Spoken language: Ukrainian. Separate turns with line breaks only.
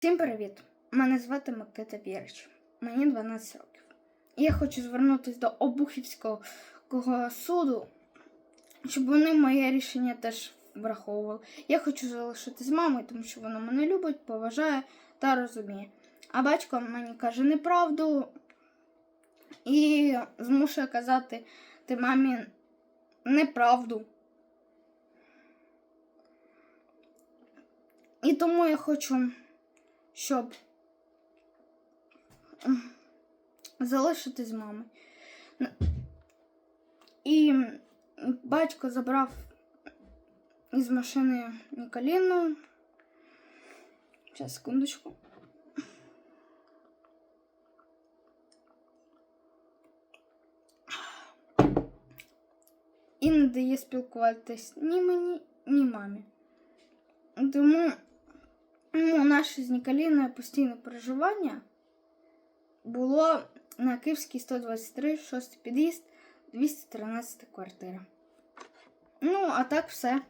Всім привіт! Мене звати Микита Вірич. Мені 12 років. Я хочу звернутися до Обухівського суду, щоб вони моє рішення теж враховували. Я хочу залишити з мамою, тому що вона мене любить, поважає та розуміє. А батько мені каже неправду і змушує казати ти мамі неправду. І тому я хочу, щоб м, залишити з мами. І батько забрав із машини Ніколіну. Зараз, секундочку. І не дає спілкуватись ні мені, ні мамі. Тому ну, наше з Ніколіною постійне проживання було на Київській 123, 6 під'їзд, 213 квартира. Ну, а так все.